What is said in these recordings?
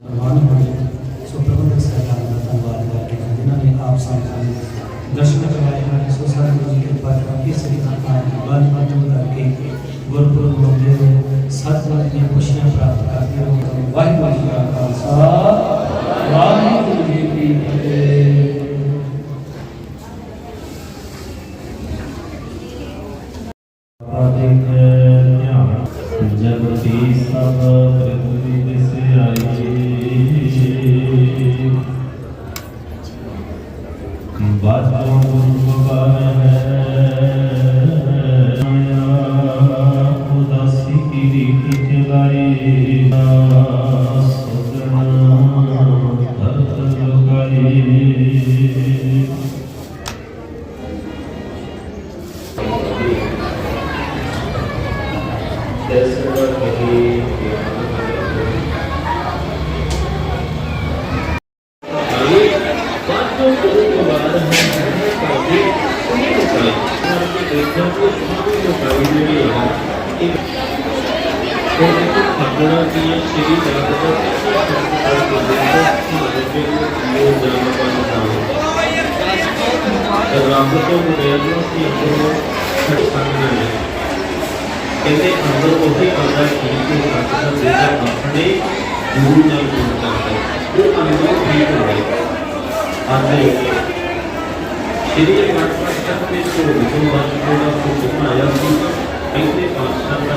ਪ੍ਰਵਾਨ ਹੋਏ ਸੋ ਪ੍ਰਬੰਧਕ ਸਹਿਬਾਨ ਦਾ ਧੰਨਵਾਦ ਕਰਦੇ ਹਾਂ ਜਿਨ੍ਹਾਂ ਨੇ ਆਪ ਸੰਗਤਾਂ ਨੂੰ ਦਰਸ਼ਨ ਕਰਵਾਏ ਹਨ ਸੋ ਸਾਰੇ ਗੁਰੂ ਜੀ ਕਿਰਪਾ ਕਰਕੇ ਸ੍ਰੀ ਅਕਾਲ ਬਾਦ ਬਾਦ ਕਰਕੇ ਗੁਰਪੁਰਬ ਮੌਕੇ ਤੇ ਸਤਿਗੁਰਾਂ ਦੀਆਂ ਖੁਸ਼ੀਆਂ ਪ੍ਰਾਪਤ ਕਰਦੇ ਰਹੋ ਵਾਹਿਗੁਰੂ ਜੀ ਕਾ ਖਾਲਸਾ ਵਾਹਿਗੁਰੂ ਜੀ ਕੀ ਫਤਿਹ ਆਦਿਕ ਸ਼੍ਰੀ ਜਗਤ ਦਾ ਰੱਬ ਤੋਂ ਬਗੈਰ ਨੂੰ ਅਸੀਂ ਅੰਦਰੋਂ ਛੱਡ ਸਕਦੇ ਨਹੀਂ ਕਹਿੰਦੇ ਅੰਦਰ ਉਹੀ ਆਉਂਦਾ ਠੀਕ ਹੋ ਸਕਦਾ ਜਿਹੜਾ ਆਪਣੇ ਗੁਰੂ ਨਾਲ ਜੁੜ ਕਰਦਾ ਉਹ ਅੰਦਰ ਠੀਕ ਹੋਵੇ ਆਦੇ ਸ਼੍ਰੀ ਅਕਾਲ ਤਖਤ ਦੇ ਤੋਂ ਵਿਚੋਂ ਬਾਅਦ ਜਿਹੜਾ ਕੁਝ ਬਣਾਇਆ ਸੀ ਕਹਿੰਦੇ ਪਾਤਸ਼ਾਹ ਦਾ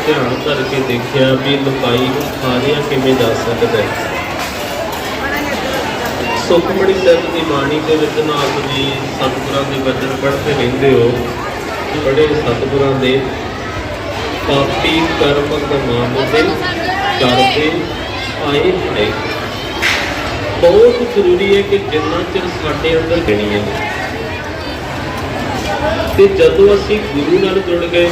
ਧਿਆਨ ਕਰਕੇ ਦੇਖਿਆ ਵੀ ਲੁਕਾਈ ਖਾਰਿਆ ਕਿਵੇਂ ਜਾ ਸਕਦਾ ਹੈ ਸੁਖਮਣੀ ਸਾਹਿਬ ਦੀ ਬਾਣੀ ਦੇ ਵਿੱਚ ਨਾ ਆਪ ਜੀ ਸਤਿਗੁਰਾਂ ਦੇ ਵਚਨ ਪੜ੍ਹਦੇ ਰਹਿੰਦੇ ਹੋ ਬੜੇ ਸਤਿਗੁਰਾਂ ਦੇ ਪਾਪੀ ਕਰਮ ਕਮਾਉਂਦੇ ਕਰਦੇ ਆਏ ਹੈ ਬਹੁਤ ਜ਼ਰੂਰੀ ਹੈ ਕਿ ਜਿੰਨਾ ਚਿਰ ਸਾਡੇ ਅੰਦਰ ਗਿਣੀ ਹੈ। ਤੇ ਜਦੋਂ ਅਸੀਂ ਗੁਰੂ ਨਾਲ ਜੁੜ ਗਏ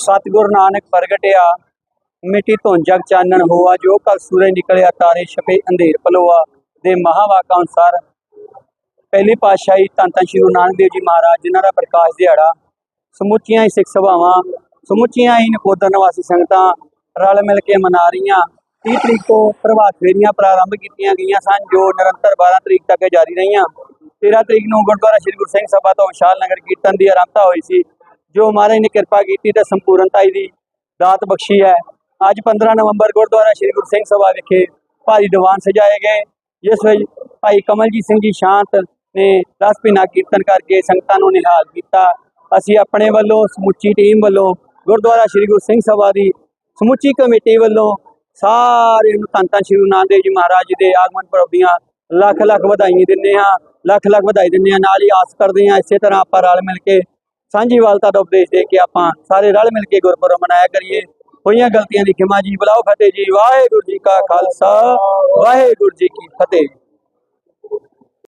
ਸਤਿਗੁਰ ਨਾਨਕ ਪ੍ਰਗਟਿਆ, ਮਿੱਟੀ ਤੋਂ ਜਗ ਚਾਨਣ ਹੋਆ, ਜੋ ਕਲ ਸੂਰਜ ਨਿਕਲਿਆ, ਤਾਰੇ ਛਪੇ, ਅੰਧੇਰ ਪਲੋਆ ਦੇ ਮਹਾਵਾਕਾਂ ਅਨੁਸਾਰ ਪਹਿਲੀ ਪਾਤਸ਼ਾਹੀ ਧੰਨ ਧੰਨ ਸ਼੍ਰੀ ਗੁਰੂ ਨਾਨਕ ਦੇਵ ਜੀ ਮਹਾਰਾਜ, ਜਿਨ੍ਹਾਂ ਦਾ ਪ੍ਰਕਾਸ਼ ਦਿਹਾੜਾ ਸਮੁੱਚੀਆਂ ਹੀ ਸਿੱਖ ਸਭਾਵਾਂ, ਸਮੁੱਚੀਆਂ ਹੀ ਨਕੋਦਰ ਨਿਵਾਸੀ ਸੰਗਤਾਂ ਰਲ ਮਿਲ ਕੇ ਮਨਾ ਰਹੀਆਂ 30 ਤਰੀਕ ਤੋਂ ਪ੍ਰਭਾਤ ਫੇਰੀਆਂ ਪ੍ਰਾਰੰਭ ਕੀਤੀਆਂ ਗਈਆਂ ਸਨ, ਜੋ ਨਿਰੰਤਰ 12 ਤਰੀਕ ਤੱਕ ਜਾਰੀ ਰਹੀਆਂ। 13 ਤਰੀਕ ਨੂੰ ਗੁਰਦੁਆਰਾ ਸ਼੍ਰੀ ਗੁਰੂ ਸਿੰਘ ਸਭਾ ਤੋਂ ਵਿਸ਼ਾਲ ਨਗਰ ਕੀਰਤਨ ਦੀ ਆਰੰਭਤਾ ਹੋਈ ਸੀ। ਜੋ ਮਹਾਰਾਜ ਨੇ ਕਿਰਪਾ ਕੀਤੀ ਤੇ ਸੰਪੂਰਨਤਾ ਦੀ ਦਾਤ ਬਖਸ਼ੀ ਹੈ। ਅੱਜ 15 ਨਵੰਬਰ ਗੁਰਦੁਆਰਾ ਸ਼੍ਰੀ ਗੁਰੂ ਸਿੰਘ ਸਭਾ ਵਿਖੇ ਭਾਰੀ ਦੀਵਾਨ ਸਜਾਏ ਗਏ। ਜਿਸ ਵਿੱਚ ਭਾਈ ਕਮਲਜੀਤ ਸਿੰਘ ਜੀ ਸ਼ਾਂਤ ਨੇ ਦਸ ਪਿਨਾ ਕੀਰਤਨ ਕਰਕੇ ਸੰਗਤਾਂ ਨੂੰ ਨਿਹਾਲ ਕੀਤਾ। ਅਸੀਂ ਆਪਣੇ ਵੱਲੋਂ, ਸਮੁੱਚੀ ਟੀਮ ਵੱਲੋਂ, ਗੁਰਦੁਆਰਾ ਸ੍ਰੀ ਗੁਰੂ ਸਿੰਘ ਸਭਾ ਦੀ ਸਮੁੱਚੀ ਕਮੇਟੀ ਵੱਲੋਂ ਸਾਰੇ ਨੂੰ ਧੰਨ ਧੰਨ ਸ੍ਰੀ ਗੁਰੂ ਨਾਨਕ ਦੇਵ ਜੀ ਮਹਾਰਾਜ ਜੀ ਦੇ ਆਗਮਨ ਪੁਰਬ ਦੀਆਂ ਲੱਖ ਲੱਖ ਵਧਾਈਆਂ ਦਿੰਦੇ ਹਾਂ, ਲੱਖ ਲੱਖ ਵਧਾਈ ਦਿੰਦੇ ਹਾਂ। ਨਾਲ ਹੀ ਆਸ ਕਰਦੇ ਹਾਂ, ਇਸੇ ਤਰ੍ਹਾਂ ਆਪਾਂ ਰਲ ਮਿਲ ਕੇ ਸਾਂਝੀਵਾਲਤਾ ਦਾ ਉਪਦੇਸ਼ ਦੇ ਕੇ ਆਪਾਂ ਸਾਰੇ ਰਲ ਮਿਲ ਕੇ ਗੁਰਪੁਰਬ ਮਨਾਇਆ ਕਰੀਏ। ਹੋਈਆਂ ਗਲਤੀਆਂ ਦੀ ਖਿਮਾ ਜੀ ਬੁਲਾਓ ਫਤਿਹ ਜੀ। ਵਾਹਿਗੁਰੂ ਜੀ ਕਾ ਖਾਲਸਾ, ਵਾਹਿਗੁਰੂ ਜੀ ਕੀ ਫਤਿਹ।